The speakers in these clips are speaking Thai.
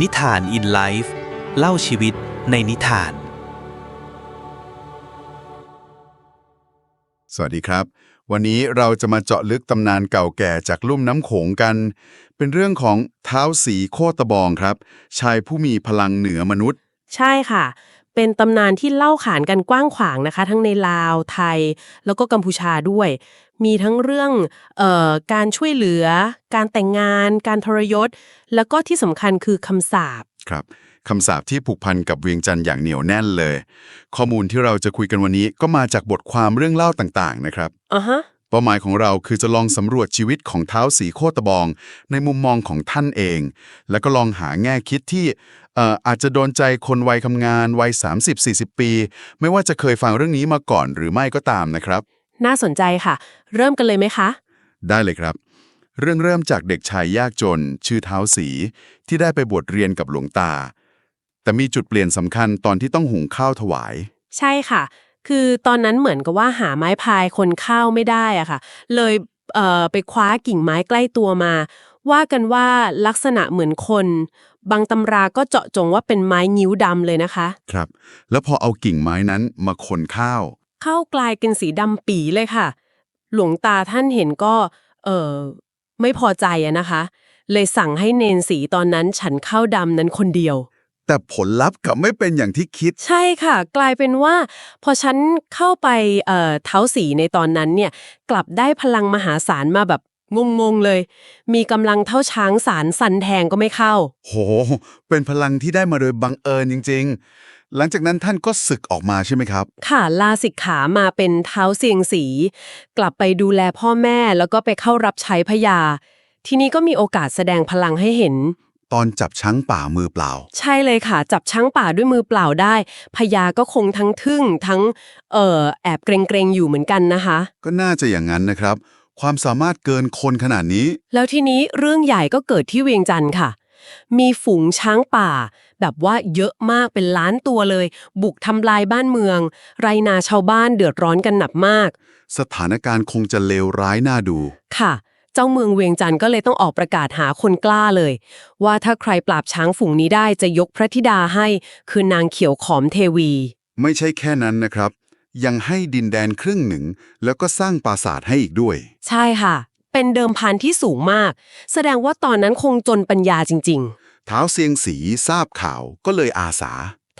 นิทานอินไลฟ์เล่าชีวิตในนิทาน สวัสดีครับ วันนี้เราจะมาเจาะลึกตำนานเก่าแก่จากลุ่มน้ำโขงกัน เป็นเรื่องของเท้าสีโคตบองครับ ชายผู้มีพลังเหนือมนุษย์ ใช่ค่ะ เป็นตำนานที่เล่าขานกันกว้างขวางนะคะ ทั้งในลาวไทย แล้วก็กัมพูชาด้วย มีทั้งเรื่องเอ่อการช่วยเหลือ การแต่งงาน การทรยศ แล้วก็ที่สำคัญคือคำสาปครับคำสาปที่ผูกพันกับเวียงจันทร์อย่างเหนียวแน่นเลย ข้อมูลที่เราจะคุยกันวันนี้ก็มาจากบทความเรื่องเล่าต่างๆ นะครับอะฮะ เป้าหมายของเราคือจะลองสำรวจชีวิตของเท้าสีโคตบอง ในมุมมองของท่านเอง แล้วก็ลองหาแง่คิดที่เอ่ออาจจะโดนใจคนวัยทำงานวัย 30-40 ปี ไม่ว่าจะเคยฟังเรื่องนี้มาก่อนหรือไม่ก็ตามนะครับ น่าสนใจค่ะ เริ่มกันเลยไหมคะ ได้เลยครับ เรื่องเริ่มจากเด็กชายยากจน ชื่อเท้าสี ที่ได้ไปบวชเรียนกับหลวงตา แต่มีจุดเปลี่ยนสำคัญตอนที่ต้องหุงข้าวถวาย ใช่ค่ะ คือตอนนั้นเหมือนกับว่าหาไม้พายคนข้าวไม่ได้อะค่ะ เลยเอ่อไปคว้ากิ่งไม้ใกล้ตัวมา ว่ากันว่าลักษณะเหมือนคน บางตำราก็เจาะจงว่าเป็นไม้งิ้วดำเลยนะคะ ครับ แล้วพอเอากิ่งไม้นั้นมาคนข้าวข้าวกลายเป็นสีดำปีเลยค่ะ หลวงตาท่านเห็นก็ เออไม่พอใจอะนะคะ เลยสั่งให้เนนสีตอนนั้นฉันข้าวดำนั้นคนเดียว แต่ผลลัพธ์กลับไม่เป็นอย่างที่คิด ใช่ค่ะ กลายเป็นว่า พอฉันเข้าไปเอ่อเท้าสีในตอนนั้นเนี่ย กลับได้พลังมหาศาลมาแบบงงๆเลย มีกำลังเท่าช้างสารสันแทงก็ไม่เข้า โห เป็นพลังที่ได้มาโดยบังเอิญจริง ๆ หลังจากนั้นท่านก็ศึกออกมาใช่ไหมครับ ค่ะลาสิกขามาเป็นเท้าเสียงสี กลับไปดูแลพ่อแม่แล้วก็ไปเข้ารับใช้พญาทีนี้ก็มีโอกาสแสดงพลังให้เห็น ตอนจับช้างป่ามือเปล่า ใช่เลยค่ะ จับช้างป่าด้วยมือเปล่าได้พญาก็คงทั้งทึ่งทั้งเอ่อแอบเกรงๆอยู่เหมือนกันนะคะ ก็น่าจะอย่างนั้นนะครับ ความสามารถเกินคนขนาดนี้ แล้วทีนี้เรื่องใหญ่ก็เกิดที่เวียงจันทร์ค่ะ มีฝูงช้างป่า แบบว่าเยอะมากเป็นล้านตัวเลย บุกทำลายบ้านเมือง ไรนาชาวบ้านเดือดร้อนกันหนักมาก สถานการณ์คงจะเลวร้ายน่าดู ค่ะ เจ้าเมืองเวียงจันทร์ก็เลยต้องออกประกาศหาคนกล้าเลย ว่าถ้าใครปราบช้างฝูงนี้ได้จะยกพระธิดาให้คือนางเขียวขอมเทวี ไม่ใช่แค่นั้นนะครับ ยังให้ดินแดนครึ่งหนึ่ง แล้วก็สร้างปราสาทให้อีกด้วย ใช่ค่ะ เป็นเดิมพันที่สูงมาก แสดงว่าตอนนั้นคงจนปัญญาจริง ๆ เท้าเซียงสีทราบข่าวก็เลยอาสา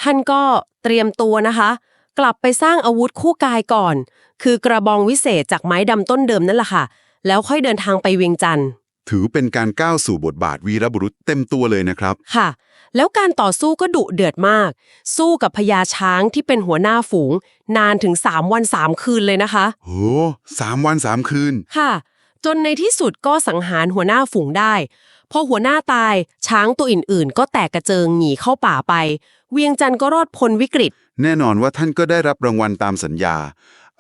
ท่านก็เตรียมตัวนะคะ กลับไปสร้างอาวุธคู่กายก่อน คือกระบองวิเศษจากไม้ดำต้นเดิมนั่นแหละค่ะ แล้วค่อยเดินทางไปเวียงจันทร์ ถือเป็นการก้าวสู่บทบาทวีรบุรุษเต็มตัวเลยนะครับ ค่ะ แล้วการต่อสู้ก็ดุเดือดมาก สู้กับพญาช้างที่เป็นหัวหน้าฝูง นานถึง 3 วัน 3 คืนเลยนะคะ โหสามวันสามคืน ค่ะ จนในที่สุดก็สังหารหัวหน้าฝูงได้ พอหัวหน้าตายช้างตัวอื่นๆ ก็แตกกระเจิงหนีเข้าป่าไป เวียงจันทร์ก็รอดพ้นวิกฤต แน่นอนว่าท่านก็ได้รับรางวัลตามสัญญา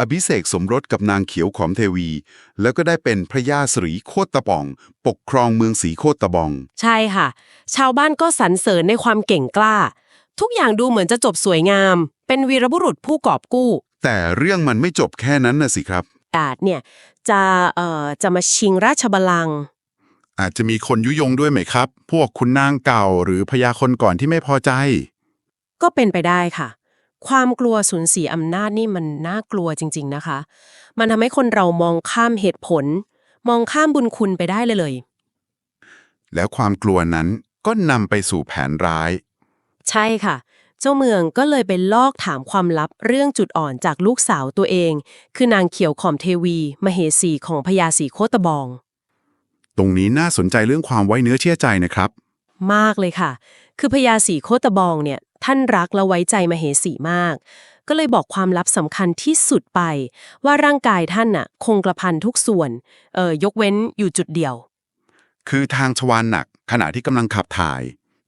อภิเษกสมรสกับนางเขียวขอมเทวี แล้วก็ได้เป็นพระยาศรีโคตตะบอง ปกครองเมืองสีโคตตะบอง ใช่ค่ะ ชาวบ้านก็สรรเสริญในความเก่งกล้า ทุกอย่างดูเหมือนจะจบสวยงาม เป็นวีรบุรุษผู้กอบกู้ แต่เรื่องมันไม่จบแค่นั้นนะสิครับ ดาดเนี่ยจะเอ่อจะมาชิงราชบัลลังก์อาจจะมีคนยุยงด้วยไหมครับ พวกคุณนางเก่าหรือพญาคนก่อนที่ไม่พอใจ ก็เป็นไปได้ค่ะ ความกลัวสูญเสียอำนาจนี่มันน่ากลัวจริง ๆนะคะ มันทำให้คนเรามองข้ามเหตุผล มองข้ามบุญคุณไปได้เลยเลย แล้วความกลัวนั้นก็นำไปสู่แผนร้าย ใช่ค่ะ เจ้าเมืองก็เลยไปลอกถามความลับเรื่องจุดอ่อนจากลูกสาวตัวเอง คือนางเขียวขอมเทวี มเหสีของพญาสีโคตบอง ตรงนี้น่าสนใจเรื่องความไว้เนื้อเชื่อใจนะครับ มากเลยค่ะ คือพญาสีโคตบองเนี่ย ท่านรักและไว้ใจมเหสีมาก ก็เลยบอกความลับสำคัญที่สุดไป ว่าร่างกายท่านน่ะ คงกระพันทุกส่วนเอ่อยกเว้นอยู่จุดเดียว คือทางชวานหนักขณะที่กำลังขับถ่าย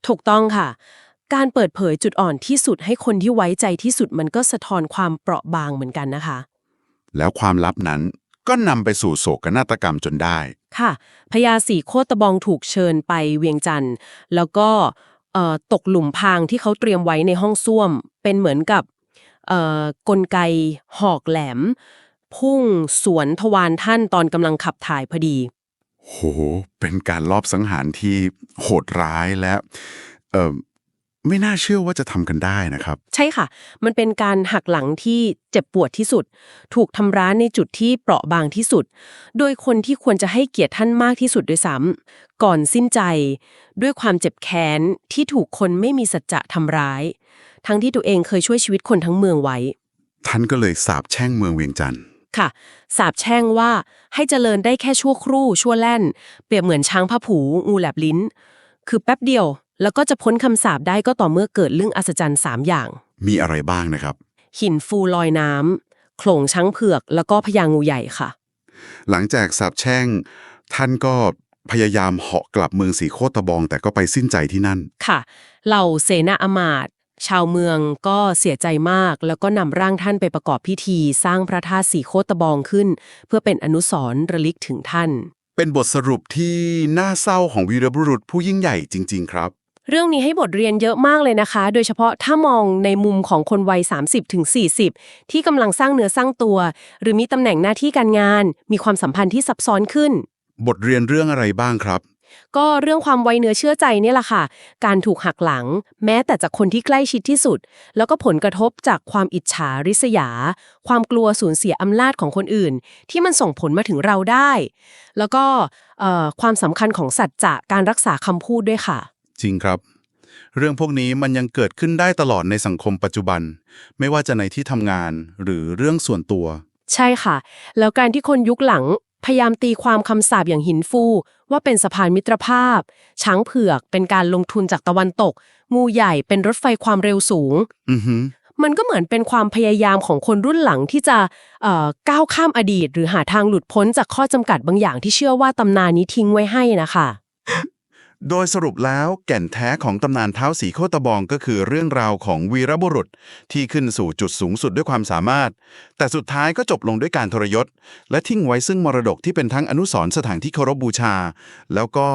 ถูกต้องค่ะ การเปิดเผยจุดอ่อนที่สุดให้คนที่ไว้ใจที่สุดมันก็สะท้อนความเปราะบางเหมือนกันนะคะ แล้วความลับนั้นก็นำไปสู่โศกนาฏกรรมจนได้ ค่ะพญาสีโคตบองถูกเชิญไปเวียงจันทร์ แล้วก็เอ่อ ตกหลุมพรางที่เขาเตรียมไว้ในห้องส้วม เป็นเหมือนกับกลไกหอกแหลม พุ่งสวนทวารท่านตอนกำลังขับถ่ายพอดี โห เป็นการลอบสังหารที่โหดร้ายและ ไม่น่าเชื่อว่าจะทำกันได้นะครับ ใช่ค่ะ มันเป็นการหักหลังที่เจ็บปวดที่สุด ถูกทำร้ายในจุดที่เปราะบางที่สุด โดยคนที่ควรจะให้เกียรติท่านมากที่สุดด้วยซ้ำก่อนสิ้นใจ ด้วยความเจ็บแค้นที่ถูกคนไม่มีสัจจะทำร้าย ทั้งที่ตัวเองเคยช่วยชีวิตคนทั้งเมืองไว้ ท่านก็เลยสาบแช่งเมืองเวียงจันทร์ค่ะ สาบแช่งว่าให้เจริญได้แค่ชั่วครู่ชั่วแล่น เปรียบเหมือนช้างผ้าผูงูแลบลิ้น คือแป๊บเดียว แล้วก็จะพ้นคำสาปได้ก็ต่อเมื่อเกิดเรื่องอัศจรรย์สามอย่าง มีอะไรบ้างนะครับ หินฟูลอยน้ำโขลงช้างเผือก แล้วก็พญางูใหญ่ค่ะ หลังจากสาบแช่ง ท่านก็พยายามเหาะกลับเมืองสีโคตะบอง แต่ก็ไปสิ้นใจที่นั่น ค่ะ เหล่าเสนาอมาตย์ชาวเมืองก็เสียใจมาก แล้วก็นำร่างท่านไปประกอบพิธี สร้างพระธาตุสีโคตะบองขึ้น เพื่อเป็นอนุสรณ์ระลึกถึงท่าน เป็นบทสรุปที่น่าเศร้าของวีรบุรุษผู้ยิ่งใหญ่จริง ๆ ครับ เรื่องนี้ให้บทเรียนเยอะมากเลยนะคะ โดยเฉพาะถ้ามองในมุมของคนวัย 30-40 ที่กำลังสร้างเนื้อสร้างตัว หรือมีตำแหน่งหน้าที่การงาน มีความสัมพันธ์ที่ซับซ้อนขึ้น บทเรียนเรื่องอะไรบ้างครับ ก็เรื่องความไว้เนื้อเชื่อใจเนี่ยแหละค่ะ การถูกหักหลัง แม้แต่จากคนที่ใกล้ชิดที่สุด แล้วก็ผลกระทบจากความอิจฉาริษยา ความกลัวสูญเสียอำนาจของคนอื่น ที่มันส่งผลมาถึงเราได้ แล้วก็เอ่อความสำคัญของสัจจะการรักษาคำพูดด้วยค่ะ จริงครับ เรื่องพวกนี้มันยังเกิดขึ้นได้ตลอดในสังคมปัจจุบัน ไม่ว่าจะในที่ทำงานหรือเรื่องส่วนตัว ใช่ค่ะ แล้วการที่คนยุคหลังพยายามตีความคำสาปอย่างหินฟู ว่าเป็นสะพานมิตรภาพ ช้างเผือกเป็นการลงทุนจากตะวันตก งูใหญ่เป็นรถไฟความเร็วสูง อือฮึมันก็เหมือนเป็นความพยายามของคนรุ่นหลังที่จะเอ่อก้าวข้ามอดีต หรือหาทางหลุดพ้นจากข้อจำกัดบางอย่างที่เชื่อว่าตำนานนี้ทิ้งไว้ให้นะคะ โดยสรุปแล้วแก่นแท้ของตำนานเท้าสีโคตบองก็คือเรื่องราวของวีรบุรุษที่ขึ้นสู่จุดสูงสุดด้วยความสามารถ แต่สุดท้ายก็จบลงด้วยการทรยศ และทิ้งไว้ซึ่งมรดกที่เป็นทั้งอนุสรณ์สถานที่เคารพบูชา แล้วก็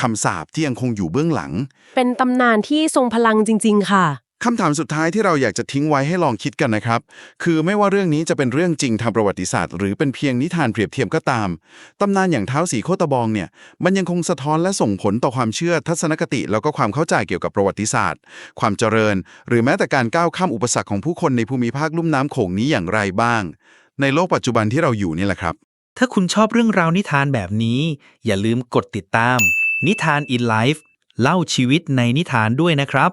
คำสาปที่ยังคงอยู่เบื้องหลัง เป็นตำนานที่ทรงพลังจริง ๆ ค่ะ คำถามสุดท้ายที่เราอยากจะทิ้งไว้ให้ลองคิดกันนะครับ คือไม่ว่าเรื่องนี้จะเป็นเรื่องจริงทางประวัติศาสตร์ หรือเป็นเพียงนิทานเปรียบเทียบก็ตาม ตำนานอย่างเท้าสีโคตบองเนี่ย มันยังคงสะท้อนและส่งผลต่อความเชื่อทัศนคติ แล้วก็ความเข้าใจเกี่ยวกับประวัติศาสตร์ ความเจริญ หรือแม้แต่การก้าวข้ามอุปสรรคของผู้คนในภูมิภาคลุ่มน้ำโขงนี้อย่างไรบ้าง ในโลกปัจจุบันที่เราอยู่นี่แหละครับ ถ้าคุณชอบเรื่องราวนิทานแบบนี้ อย่าลืมกดติดตาม นิทาน in life เล่าชีวิตในนิทานด้วยนะครับ